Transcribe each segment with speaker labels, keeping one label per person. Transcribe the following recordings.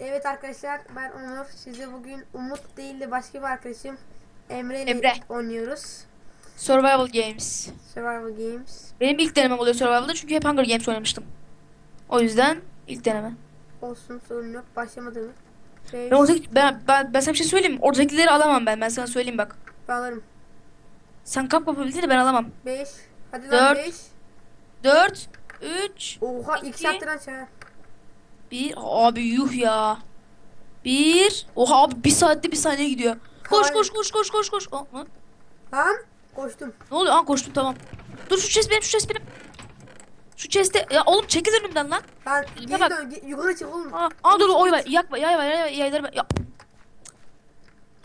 Speaker 1: Evet arkadaşlar ben Onur. Size bugün Umut değil de başka bir arkadaşım Emre ile
Speaker 2: Emre.
Speaker 1: oynuyoruz.
Speaker 2: Survival Games.
Speaker 1: Survival Games.
Speaker 2: Benim ilk denemem oluyor Survival'da çünkü hep Hunger Games oynamıştım. O yüzden ilk deneme.
Speaker 1: Olsun sorun yok. Başlamadı mı? Beş,
Speaker 2: Ben, oradaki, ben, ben, ben sana bir şey söyleyeyim mi? Oradakileri alamam ben. Ben sana söyleyeyim bak.
Speaker 1: ben alırım.
Speaker 2: Sen kap kapabilirsin de ben alamam.
Speaker 1: 5. Hadi lan
Speaker 2: Dört.
Speaker 1: 5.
Speaker 2: 4, 3,
Speaker 1: Oha
Speaker 2: İki.
Speaker 1: 2 saattir aç ha.
Speaker 2: 1. Abi yuh ya. 1. Oha abi 1 saatte 1 saniye gidiyor. Koş
Speaker 1: Hayır.
Speaker 2: koş koş koş koş koş. Aa, lan.
Speaker 1: Koştum.
Speaker 2: Ne oluyor? Aa koştum tamam. Dur şu chest benim şu chest benim. Şu chest'e ya oğlum çekil önümden lan. Elime
Speaker 1: geri
Speaker 2: bak.
Speaker 1: dön. ge- Yukarı çık oğlum.
Speaker 2: Aa, aa dur oy var. Yakma yay var yay, yayları ben- ya.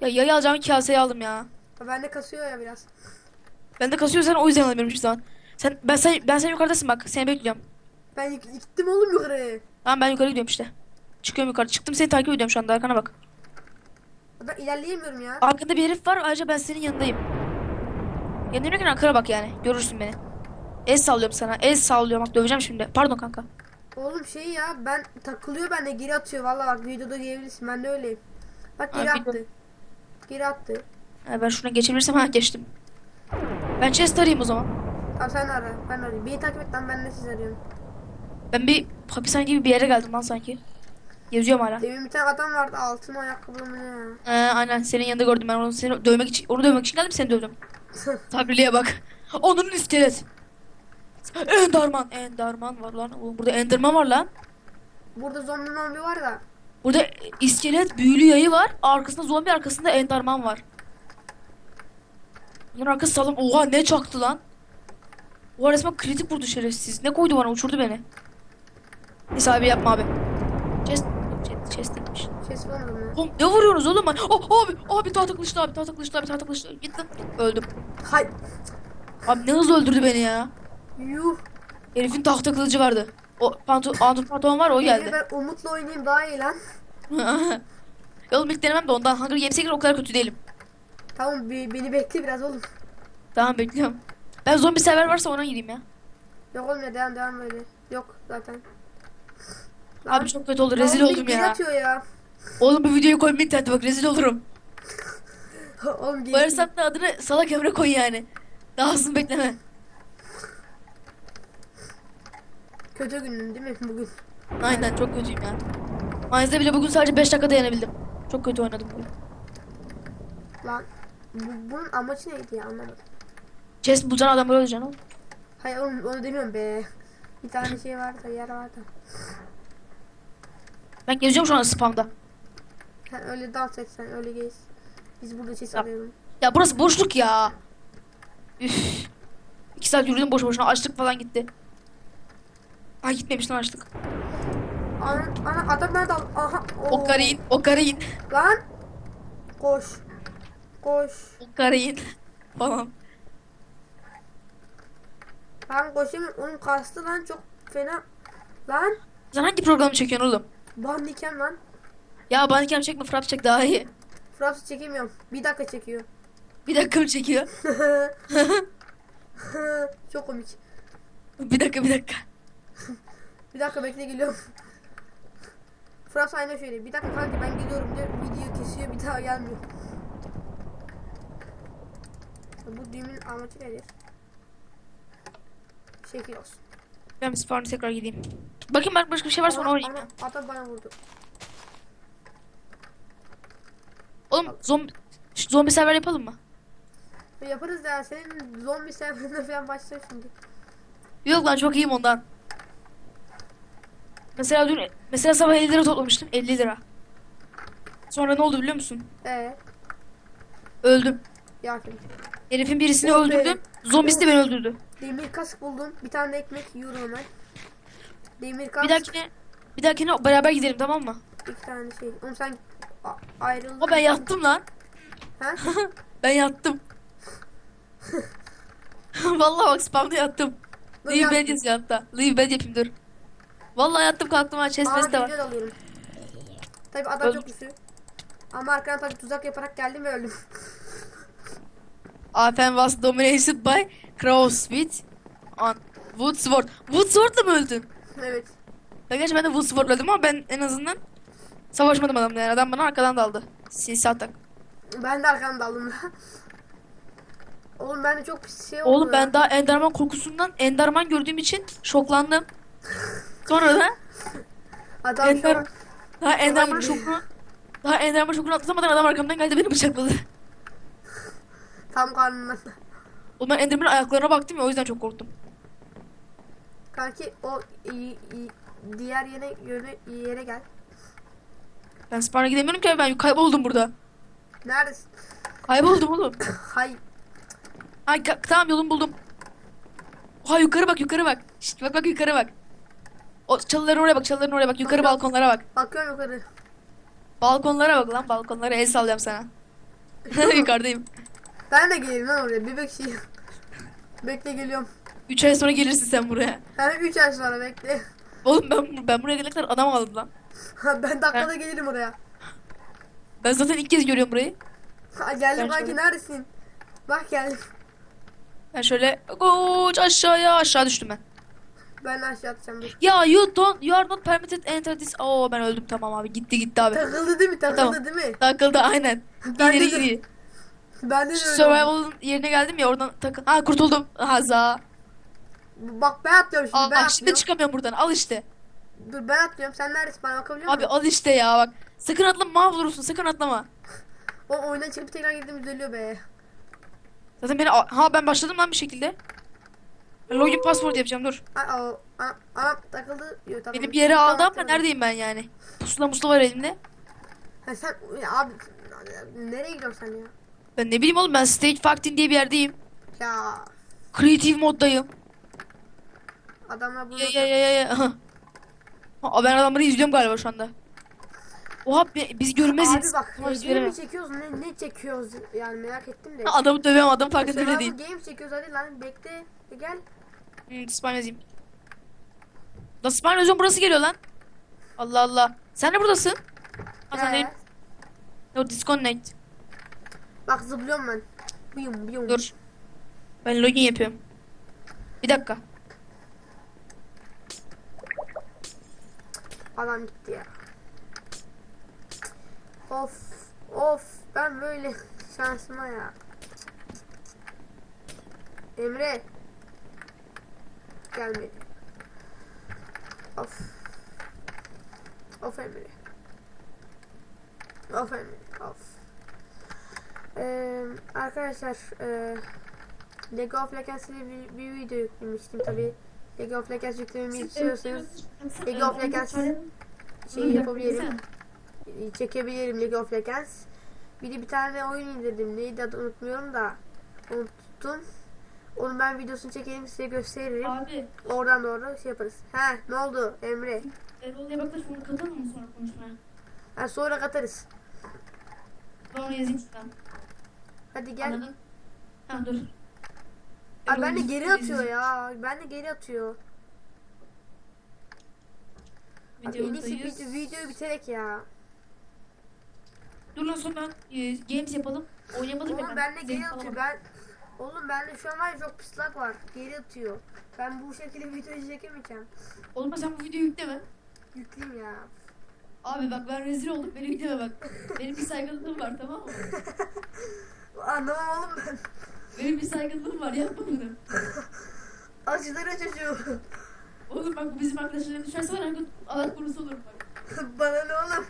Speaker 2: Ya yayı alacağım kaseyi aldım ya.
Speaker 1: Bende kasıyor ya biraz.
Speaker 2: Ben de kasıyor sen o yüzden alamıyorum hiçbir zaman. Sen ben sen ben sen yukarıdasın bak. Seni bekliyorum.
Speaker 1: Ben yük- gittim oğlum yukarı.
Speaker 2: Tamam ben yukarı gidiyorum işte. Çıkıyorum yukarı. Çıktım seni takip ediyorum şu anda arkana bak.
Speaker 1: Ben ilerleyemiyorum ya.
Speaker 2: Arkanda bir herif var ayrıca ben senin yanındayım. Yanındayken arkana bak yani. Görürsün beni. El sallıyorum sana. El sallıyorum bak döveceğim şimdi. Pardon kanka.
Speaker 1: Oğlum şey ya ben takılıyor bende geri atıyor. Vallahi bak videoda görebilirsin. Ben de öyleyim. Bak geri
Speaker 2: Abi,
Speaker 1: attı. Geri attı.
Speaker 2: Ha, ben şuna geçebilirsem ha geçtim. Ben chest arayayım o zaman.
Speaker 1: Tamam sen ara. Ben arayayım. Beni takip et lan ben de sizi arıyorum.
Speaker 2: Ben bir hapishane gibi bir yere geldim lan sanki. Geziyorum hala.
Speaker 1: Demin bir tane adam vardı altın ayakkabılı mı ne ya?
Speaker 2: Ee, aynen senin yanında gördüm ben onu seni dövmek için onu dövmek için geldim seni dövdüm. Tabirliğe bak. Onun iskelet. Enderman. Enderman var lan. Oğlum burada Enderman var lan.
Speaker 1: Burada zombi mombi var da.
Speaker 2: Burada iskelet büyülü yayı var. Arkasında zombi arkasında Enderman var. Bunların arkası sağlam. Oha ne çaktı lan. Oha resmen kritik vurdu şerefsiz. Ne koydu bana uçurdu beni. Neyse abi yapma abi. Chest, chest, chest demiş.
Speaker 1: Ses bulamadım ya.
Speaker 2: Oğlum ne vuruyorsunuz oğlum ben? Oh, abi abi tahta kılıçlı abi tahta kılıçlı abi tahta kılıçlı. Gittim. Öldüm.
Speaker 1: Hay.
Speaker 2: Abi ne hızlı öldürdü beni ya.
Speaker 1: Yuh.
Speaker 2: Herifin tahta kılıcı vardı. O pantolon, pantolon var o
Speaker 1: Geldi. Ben Umut'la oynayayım daha iyi lan.
Speaker 2: Ya oğlum ilk denemem de ondan. Hunger Games'e göre o kadar kötü değilim.
Speaker 1: Tamam be- beni bekle biraz oğlum.
Speaker 2: Tamam bekliyorum. Ben zombi sever varsa ona gireyim ya.
Speaker 1: Yok oğlum ya devam devam böyle. Yok zaten.
Speaker 2: Abi çok kötü oldu. Rezil oldum ya.
Speaker 1: atıyor ya.
Speaker 2: Oğlum bu videoyu koyma internete bak rezil olurum.
Speaker 1: oğlum.
Speaker 2: Koyarsam da adını salak Emre koy yani. Daha hızlı bekleme.
Speaker 1: Kötü günün değil mi bugün?
Speaker 2: Aynen çok kötüyüm ya. Mines'de bile bugün sadece 5 dakika dayanabildim. Çok kötü oynadım bugün.
Speaker 1: Lan bu, bunun amacı neydi ya anlamadım.
Speaker 2: Chest bulacaksın adam böyle öleceksin oğlum.
Speaker 1: Hayır oğlum onu demiyorum be. Bir tane şey vardı yer vardı.
Speaker 2: Ben geziyorum şu anda spamda.
Speaker 1: Sen öyle dans et sen öyle gez. Biz burada ses arayalım.
Speaker 2: Ya burası boşluk ya. Üf. İki saat yürüdüm boş boşuna açlık falan gitti. Ay gitmemiş lan açlık.
Speaker 1: Ana, ana adam nerede? Aha.
Speaker 2: O karayın, o karayın,
Speaker 1: Lan. Koş. Koş.
Speaker 2: o karayın falan.
Speaker 1: Lan koşamıyorum. Onun kastı lan çok fena. Lan.
Speaker 2: Sen hangi programı çekiyorsun oğlum?
Speaker 1: Bandiken lan.
Speaker 2: Ya bana kem çekme Fraps çek daha iyi.
Speaker 1: Fraps çekemiyorum. Bir dakika çekiyor.
Speaker 2: Bir dakika mı çekiyor?
Speaker 1: çok komik.
Speaker 2: bir dakika bir dakika.
Speaker 1: Bir dakika bekle geliyorum. Fraps aynen şöyle. Bir dakika kanka ben geliyorum diyor. Video kesiyor bir daha gelmiyor. Bu düğümün amacı nedir? Şekil olsun.
Speaker 2: Ben spawn'a tekrar gideyim. Bakayım ben başka bir şey varsa onu
Speaker 1: Ana-
Speaker 2: oynayayım. ya.
Speaker 1: ana- Adam bana vurdu.
Speaker 2: Oğlum zombi, şu zombi server yapalım mı?
Speaker 1: Yaparız ya senin zombi serverine falan başlar şimdi.
Speaker 2: Yok lan çok iyiyim ondan. Mesela dün mesela sabah 50 lira toplamıştım 50 lira. Sonra ne oldu biliyor musun?
Speaker 1: Ee,
Speaker 2: Öldüm.
Speaker 1: ya.
Speaker 2: Herifin birisini
Speaker 1: be.
Speaker 2: öldürdüm. Zombisi de beni öldürdü.
Speaker 1: Demir kask buldum. Bir tane de ekmek yiyorum hemen. Demir kask.
Speaker 2: Bir dahakine bir dahakine beraber gidelim tamam mı?
Speaker 1: iki tane şey. Oğlum sen ayrıldın.
Speaker 2: O ben yattım lan.
Speaker 1: Ha?
Speaker 2: ben yattım. Vallahi bak spamda yattım.
Speaker 1: Dur,
Speaker 2: Leave bed yazıyor hatta. Leave bed yapayım dur. Vallahi yattım kalktım ha chest chest de var.
Speaker 1: alıyorum. Tabi adam
Speaker 2: Öldüm.
Speaker 1: çok güçlü. Ama arkadan tabi tuzak yaparak geldim ve öldüm.
Speaker 2: Afen was dominated by Crowsmith on Woodsword. Woodsword'la mı öldün?
Speaker 1: evet.
Speaker 2: Ben gerçi ben de Woodsword'la öldüm ama ben en azından Savaşmadım adamla yani. Adam bana arkadan daldı. Sinsi atak.
Speaker 1: Ben de arkadan daldım. Oğlum ben de çok pis şey oldu.
Speaker 2: Oğlum ben
Speaker 1: ya.
Speaker 2: daha Enderman korkusundan Enderman gördüğüm için şoklandım. Sonra da
Speaker 1: Adam
Speaker 2: Ender, daha Enderman şokunu daha Enderman şokunu atlatamadan adam arkamdan geldi beni bıçakladı.
Speaker 1: Tam karnından.
Speaker 2: Oğlum ben Enderman'ın ayaklarına baktım ya o yüzden çok korktum.
Speaker 1: Kanki o i- i- diğer yere yöne yere gel.
Speaker 2: Ben spawn'a gidemiyorum ki abi, ben kayboldum burada.
Speaker 1: Neredesin?
Speaker 2: Kayboldum oğlum.
Speaker 1: Hay.
Speaker 2: Ay ka- tamam yolumu buldum. Oha yukarı bak yukarı bak. Şşt, bak bak yukarı bak. O çalıların oraya bak çalıların oraya bak yukarı
Speaker 1: Bakıyorum.
Speaker 2: balkonlara bak.
Speaker 1: Bakıyorum yukarı.
Speaker 2: Balkonlara bak lan balkonlara el sallayacağım sana. Yukarıdayım.
Speaker 1: Ben de geleyim lan oraya. Bir bekçiyim. Bekle geliyorum.
Speaker 2: 3 ay sonra gelirsin sen buraya.
Speaker 1: Hemen 3 ay sonra bekle.
Speaker 2: Oğlum ben ben buraya gelene kadar adam aldım lan.
Speaker 1: ben dakikada gelirim oraya.
Speaker 2: Ben zaten ilk kez görüyorum burayı.
Speaker 1: Ha, geldim
Speaker 2: Ben
Speaker 1: kanki
Speaker 2: şöyle-
Speaker 1: neredesin? Bak geldim.
Speaker 2: Ben şöyle koç aşağıya aşağı düştüm ben.
Speaker 1: Ben aşağı atacağım dur.
Speaker 2: Ya you don't you are not permitted enter this. Oo ben öldüm tamam abi gitti gitti abi.
Speaker 1: Takıldı değil mi? Takıldı
Speaker 2: Tamam.
Speaker 1: değil mi?
Speaker 2: Takıldı aynen.
Speaker 1: Ben
Speaker 2: İleri geri.
Speaker 1: Ben de öyle.
Speaker 2: Survival'ın yerine geldim ya oradan takıl. Ha kurtuldum. Haza.
Speaker 1: Bak ben atlıyorum şimdi
Speaker 2: Aa,
Speaker 1: ben
Speaker 2: bak şimdi
Speaker 1: atlıyorum.
Speaker 2: çıkamıyorum buradan. Al işte.
Speaker 1: Dur ben atlıyorum sen neredesin bana bakabiliyor
Speaker 2: Abi
Speaker 1: musun?
Speaker 2: al işte ya bak. Sakın atlama mahvolursun. Sakın atlama.
Speaker 1: O oyundan çıkıp tekrar girdim düzeliyor be.
Speaker 2: Zaten beni ha ben başladım lan bir şekilde. Login password yapacağım dur.
Speaker 1: Aa, o, a- anam takıldı. Yok, takıldı.
Speaker 2: Beni bir yere aldı ama
Speaker 1: Tamam,
Speaker 2: neredeyim ben yani? Pusula musula var elimde.
Speaker 1: Ha, sen ya abi nereye gidiyorsun sen ya?
Speaker 2: Ben ne bileyim oğlum ben stage fucking diye bir yerdeyim.
Speaker 1: Ya
Speaker 2: Creative moddayım.
Speaker 1: adamlar burada.
Speaker 2: Ya ya ya ya ya. Ha, ben adamları izliyorum galiba şu anda. Oha biz görmeziz.
Speaker 1: Abi bak video mi çekiyoruz ne, ne çekiyoruz yani merak ettim de.
Speaker 2: Ha, Adamı dövüyorum adam fark etmedi
Speaker 1: Survival
Speaker 2: değil.
Speaker 1: Games çekiyoruz hadi lan bekle gel.
Speaker 2: Hmm, Spine yazayım. Da Spine yazıyorum burası geliyor lan. Allah Allah. Sen de buradasın. Ha sen değil. No disconnect.
Speaker 1: Bak zıplıyorum ben. Buyum buyum.
Speaker 2: Dur. Ben login yapıyorum. Bir dakika.
Speaker 1: Adam gitti ya. Of of ben böyle şansıma ya. Emre. Gelmedi. Of. Of Emre. Of Emre. Of. Ee, arkadaşlar e, Lego of Legends'e bir, bir video yüklemiştim tabi. Lego of Legends yüklememi istiyorsanız League of Legends şey yapabilirim. Çekebilirim League of Legends. Bir de bir tane oyun indirdim. Neydi adı unutmuyorum da. Unuttum. Onu ben videosunu çekelim size gösteririm.
Speaker 2: Abi.
Speaker 1: Oradan doğru şey yaparız. He ne oldu Emre?
Speaker 2: Erol'ya baklaş bunu katalım mı sonra konuşmaya?
Speaker 1: Ha, sonra katarız.
Speaker 2: Ben onu yazayım şuradan.
Speaker 1: Hadi gel.
Speaker 2: Anladın? Ha dur.
Speaker 1: Abi ben de geri atıyor ya. Ben de geri atıyor. Abi en iyisi
Speaker 2: Videodayız.
Speaker 1: vid- videoyu bitirek ya.
Speaker 2: Dur lan sonra ben e, games yapalım. Oynayamadım ya
Speaker 1: Oğlum ben de geri atıyor. Ben Oğlum bende şu an var ya çok pislak var. Geri atıyor. Ben bu şekilde video çekemeyeceğim.
Speaker 2: Oğlum ben sen bu videoyu yükleme.
Speaker 1: Yükleyeyim ya.
Speaker 2: Abi bak ben rezil oldum. Beni yükleme bak. Benim bir saygınlığım var tamam mı?
Speaker 1: Anlamam oğlum ben.
Speaker 2: Benim bir saygınlığım var yapma bunu.
Speaker 1: Acılara çocuğum.
Speaker 2: Oğlum bak bizim arkadaşlarım düşerse var ya Allah korusu olurum bak.
Speaker 1: Bana ne oğlum?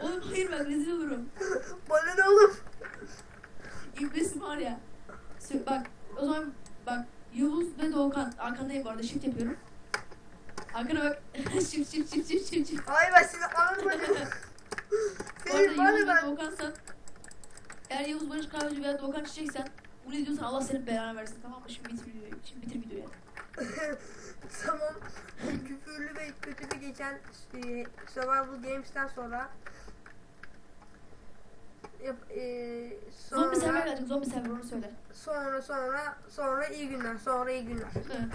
Speaker 2: Oğlum hayır ben rezil olurum.
Speaker 1: Bana ne oğlum?
Speaker 2: İblis var ya. Sö- Bak o zaman bak Yavuz ve Doğukan arkandayım bu arada shift yapıyorum. Arkana bak. shift shift shift shift shift shift.
Speaker 1: Ay ben seni.
Speaker 2: Bu arada
Speaker 1: Senin
Speaker 2: Yavuz
Speaker 1: ya
Speaker 2: ve
Speaker 1: ben.
Speaker 2: Doğukan'san eğer Yavuz Barış Kahveci veya Doğukan çiçeksen bunu izliyorsan Allah senin belanı versin tamam mı? Şimdi bitir videoyu. Şimdi bitir videoyu.
Speaker 1: tamam. Küfürlü ve kötü bir geçen e, Survival Games'ten sonra yap, e,
Speaker 2: Zombi server
Speaker 1: sonra,
Speaker 2: gelecek. Zombi server onu söyle.
Speaker 1: sonra sonra sonra iyi günler sonra iyi günler.
Speaker 2: Hı.